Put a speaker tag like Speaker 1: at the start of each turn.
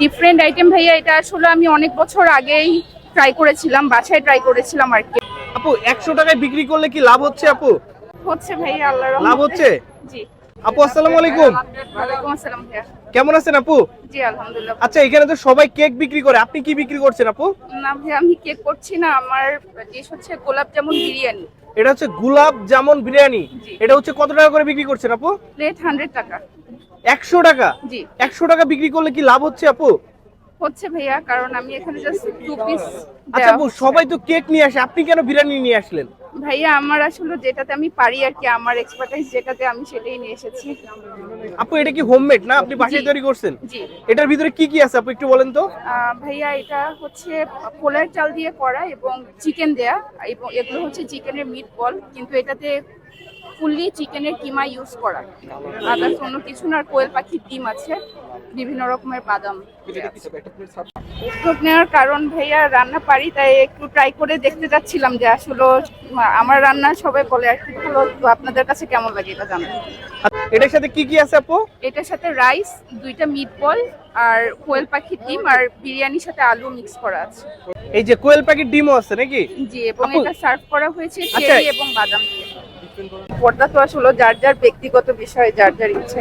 Speaker 1: Different item ভাইয়া এটা আসলে আমি অনেক বছর আগেই ট্রাই করেছিলাম বাসায় ট্রাই করেছিলাম আর কি।
Speaker 2: আপু একশো টাকায় বিক্রি করলে কি লাভ হচ্ছে আপু?
Speaker 1: হচ্ছে ভাইয়া আল্লাহর রহমতে।
Speaker 2: লাভ হচ্ছে?
Speaker 1: জি।
Speaker 2: আপু আসসালামু আলাইকুম।
Speaker 1: ওয়ালাইকুম আসসালাম ভাইয়া।
Speaker 2: কেমন আছেন আপু?
Speaker 1: জি আলহামদুলিল্লাহ
Speaker 2: আচ্ছা এখানে তো সবাই কেক বিক্রি করে আপনি কি বিক্রি করছেন আপু?
Speaker 1: না ভাইয়া আমি কেক করছি না আমার ডিশ হচ্ছে গোলাপ জামুন বিরিয়ানি।
Speaker 2: এটা হচ্ছে গুলাব জামুন বিরিয়ানি। এটা হচ্ছে কত টাকা করে বিক্রি করছেন আপু?
Speaker 1: প্লেট হান্ড্রেড টাকা।
Speaker 2: একশো টাকা?
Speaker 1: জি।
Speaker 2: একশো টাকা বিক্রি করলে কি লাভ হচ্ছে আপু?
Speaker 1: হচ্ছে ভাইয়া কারণ আমি এখানে জাস্ট টু পিস
Speaker 2: আচ্ছা আপু সবাই তো কেক নিয়ে আসে আপনি কেন বিরিয়ানি নিয়ে আসলেন?
Speaker 1: ভাইয়া আমার আসলে যেটাতে আমি পারি আর কি আমার এক্সপার্টাইজ যেটাতে আমি সেটাই নিয়ে এসেছি।
Speaker 2: আপু এটা কি হোমমেড না আপনি বাসায় তৈরি করছেন?
Speaker 1: জি।
Speaker 2: এটার ভিতরে কি কি আছে আপু একটু বলেন তো?
Speaker 1: ভাইয়া এটা হচ্ছে পোলার চাল দিয়ে করা এবং চিকেন দেয়া এবং এগুলো হচ্ছে চিকেনের মিট বল কিন্তু এটাতে ফুললি চিকেনের কিমা ইউজ করা। আদার্স অন্য কিছু না আর কোয়েল পাখির ডিম আছে বিভিন্ন রকমের বাদাম। উদ্যোগ নেওয়ার কারণ ভাইয়া রান্না পারি তাই একটু ট্রাই করে দেখতে যাচ্ছিলাম যে আসলে আমার রান্না সবাই বলে আর কি ভালো। আপনাদের কাছে কেমন লাগে এটা
Speaker 2: আচ্ছা, এটার সাথে কি কি আছে আপু?
Speaker 1: এটার সাথে রাইস দুইটা মিট বল আর কোয়েল পাখির ডিম আর বিরিয়ানির সাথে আলু মিক্স করা আছে।
Speaker 2: এই যে কোয়েল প্যাকেট ডিমও আছে নাকি?
Speaker 1: জি এবং এটা সার্ভ করা হয়েছে
Speaker 2: আচ্ছা।
Speaker 1: চেরি এবং বাদাম দিয়ে। পর্দা তো আসলে যার যার ব্যক্তিগত বিষয় যার যার ইচ্ছে।